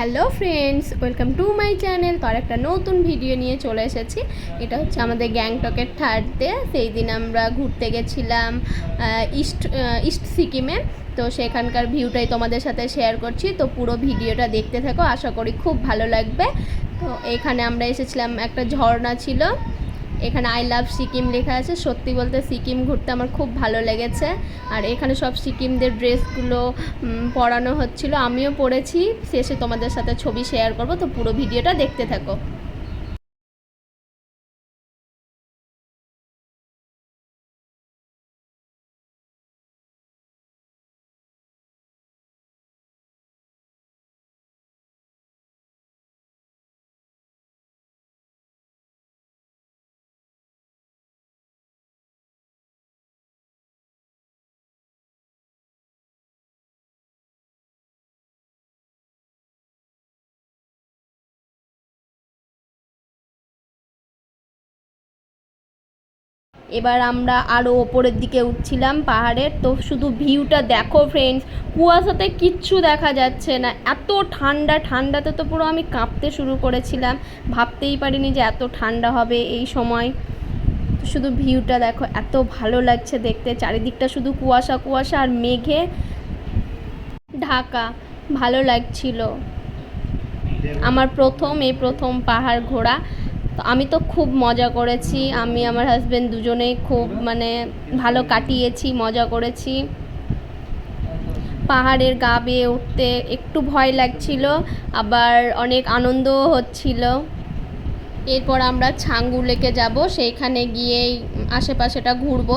Hello friends, welcome to my channel. তো একটা নতুন ভিডিও নিয়ে চলে এসেছি। এটা হচ্ছে আমাদের গ্যাংটকের থার্ড ডে সেই দিন আমরা ঘুরতে গেছিলাম ইস্ট ইস্ট সিকিমে। তো সেখানকার ভিউটাই তোমাদের সাথে শেয়ার করছি। তো পুরো ভিডিওটা দেখতে থাকো, আশা করি খুব ভালো লাগবে। তো এখানে আমরা এসেছিলাম, একটা ঝর্ণা ছিল। এখানে আই লাভ সিকিম লেখা আছে। সত্যি বলতে সিকিম ঘুরতে আমার খুব ভালো লেগেছে। আর এখানে সব সিকিমদের ড্রেসগুলো পরানো হচ্ছিল। আমিও পরেছি। শেষে তোমাদের সাথে ছবি শেয়ার করব। তো পুরো ভিডিওটা দেখতে থাকো। এবার আমরা আরও ওপরের দিকে উঠছিলাম পাহাড়ের তো শুধু ভিউটা দেখো ফ্রেন্ডস কুয়াশাতে কিচ্ছু দেখা যাচ্ছে না। এত ঠান্ডা, ঠান্ডাতে তো পুরো আমি কাঁপতে শুরু করেছিলাম। ভাবতেই পারিনি যে এত ঠান্ডা হবে এই সময়। শুধু ভিউটা দেখো, এত ভালো লাগছে দেখতে। চারিদিকটা শুধু কুয়াশা কুয়াশা আর মেঘে ঢাকা। ভালো লাগছিল। আমার প্রথম, এই প্রথম পাহাড় ঘোরা। তো আমি তো খুব মজা করেছি। আমি, আমার হাজব্যান্ড দুজনেই খুব মানে ভালো কাটিয়েছি, মজা করেছি। পাহাড়ের গা বেয়ে উঠতে একটু ভয় লাগছিল, আবার অনেক আনন্দও হচ্ছিল। এরপর আমরা ছাঙ্গু লেকে যাব, সেইখানে গিয়েই আশেপাশেটা ঘুরবো।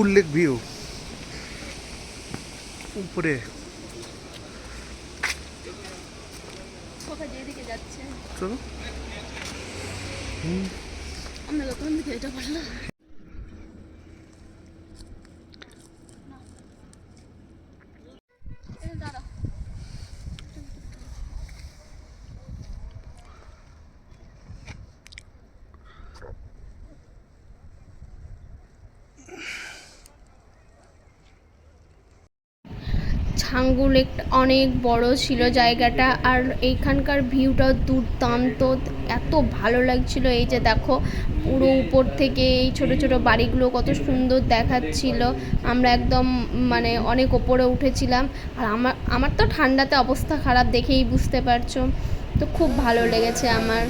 Full lake view. উপরে। যেদিকে যাচ্ছে। চলো। আমরা ছাঙ্গু লেকটা অনেক বড় ছিল জায়গাটা। আর এইখানকার ভিউটাও দুর্দান্ত। এত ভালো লাগছিল। এই যে দেখো, পুরো উপর থেকে এই ছোট ছোট বাড়িগুলো কত সুন্দর দেখাচ্ছিল। আমরা একদম মানে অনেক ওপরে উঠেছিলাম। আর আমার আমার তো ঠান্ডাতে অবস্থা খারাপ দেখেই বুঝতে পারছ। তো খুব ভালো লেগেছে আমার।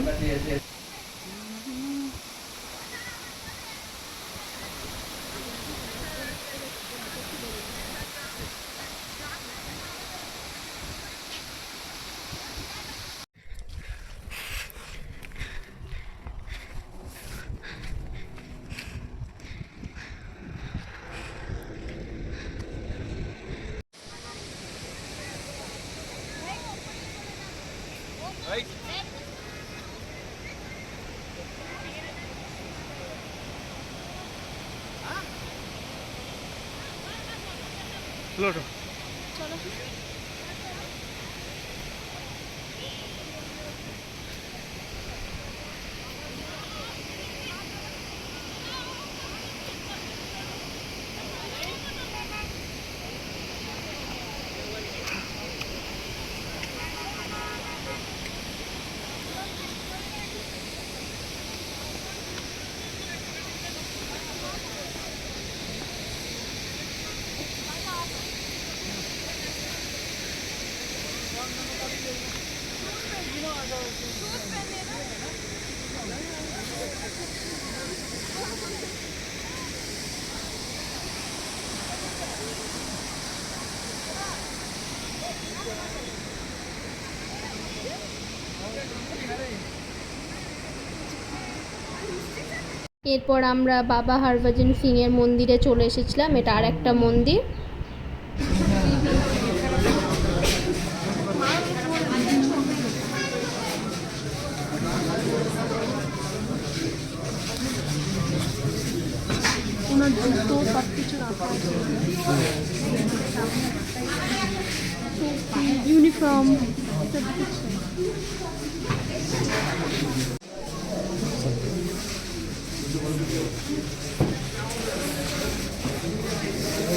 চলো এরপর আমরা বাবা হরভজন সিং এর মন্দিরে চলে এসেছিলাম। এটা আর একটা মন্দির। Uniform.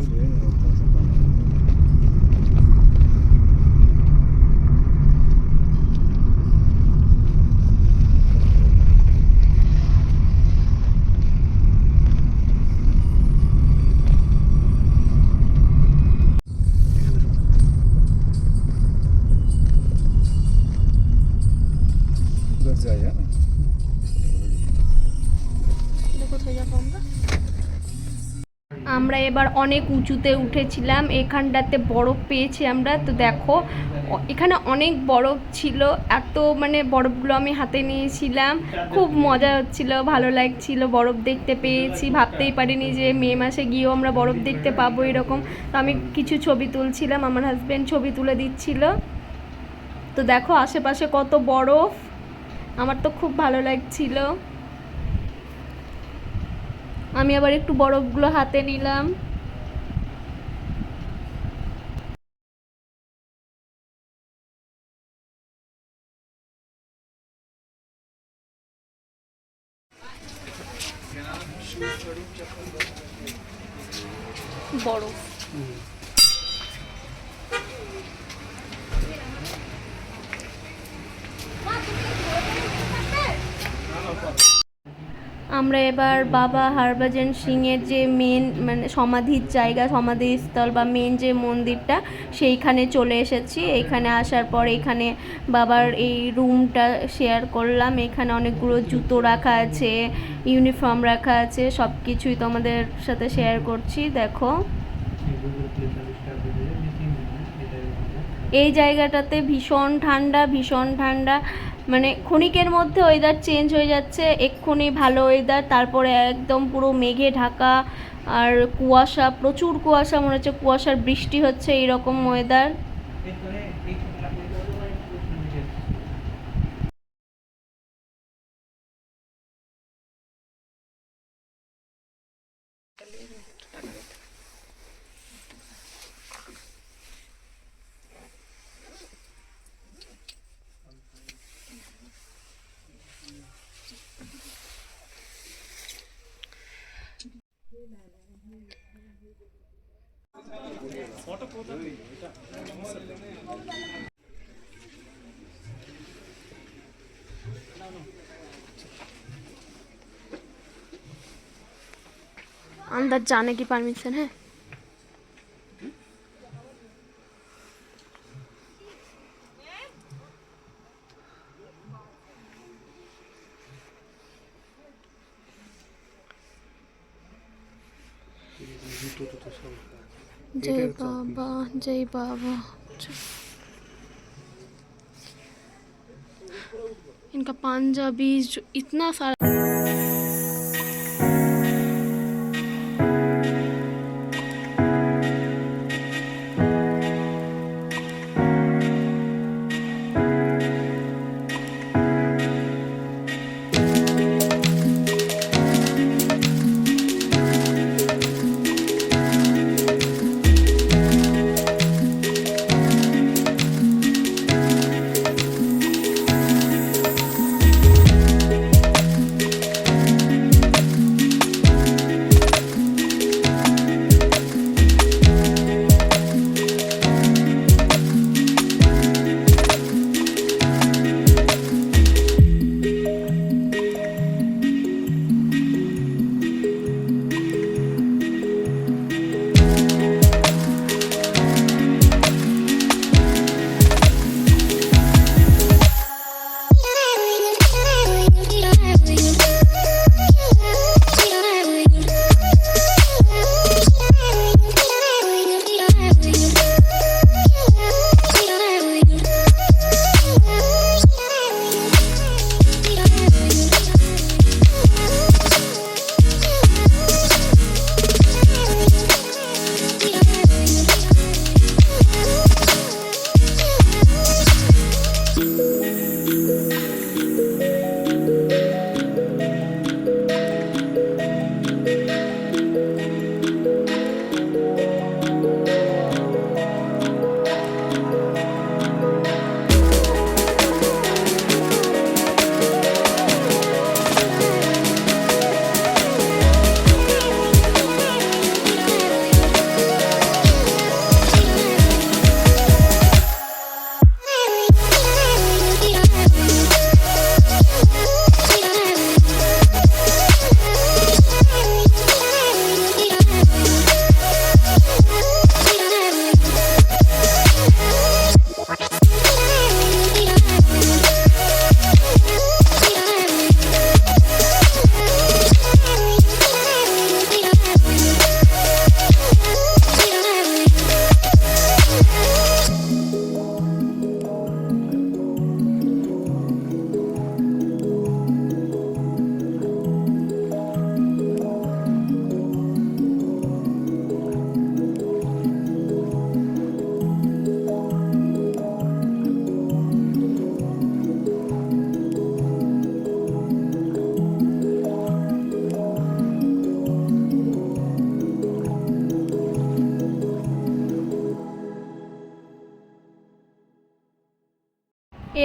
Güzel ya. Ne kadar yapalım da? আমরা এবার অনেক উঁচুতে উঠেছিলাম, এখানটাতে বরফ পেয়েছি আমরা। তো দেখো এখানে অনেক বরফ ছিল, এত মানে বরফগুলো আমি হাতে নিয়েছিলাম। খুব মজা হচ্ছিল, ভালো লাগছিল, বরফ দেখতে পেয়েছি। ভাবতেই পারিনি যে মে মাসে গিয়েও আমরা বরফ দেখতে পাবো এরকম। তো আমি কিছু ছবি তুলছিলাম, আমার হাজব্যান্ড ছবি তুলে দিচ্ছিল। তো দেখো, আশেপাশে কত বরফ, আমার তো খুব ভালো লাগছিল। আমি আবার একটু বরফগুলো হাতে নিলাম। বরফ। আমরা এবার বাবা হরভজন সিংয়ের যে মেন মানে সমাধির জায়গা, সমাধিস্থল বা মেন যে মন্দিরটা, সেইখানে চলে এসেছি। এখানে আসার পর এখানে বাবার এই রুমটা শেয়ার করলাম। এখানে অনেকগুলো জুতো রাখা আছে ইউনিফর্ম রাখা আছে সব কিছুই তোমাদের সাথে শেয়ার করছি, দেখো। এই জায়গাটাতে ভীষণ ঠান্ডা ভীষণ ঠান্ডা। মানে ক্ষণিকের মধ্যে ওয়েদার চেঞ্জ হয়ে যাচ্ছে, এক্ষুনি ভালো ওয়েদার তারপরে একদম পুরো মেঘে ঢাকা আর কুয়াশা, প্রচুর কুয়াশা মনে হচ্ছে, কুয়াশার বৃষ্টি হচ্ছে, এইরকম ওয়েদার अंदर जाने की परमिशन है। जय बाबा जय बाबा इनका पंजाबी जो इतना सारा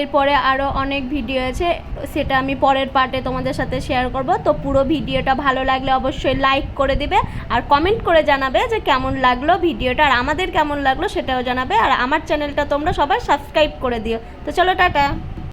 এরপরে আরও অনেক ভিডিও আছে, সেটা আমি পরের পার্টে তোমাদের সাথে শেয়ার করব। তো পুরো ভিডিওটা ভালো লাগলে অবশ্যই লাইক করে দিবে আর কমেন্ট করে জানাবে যে কেমন লাগল ভিডিওটা আর আমাদের কেমন লাগল সেটাও জানাবে। আর আমার চ্যানেলটা তোমরা সবাই সাবস্ক্রাইব করে দিও। তো চলো টাটা।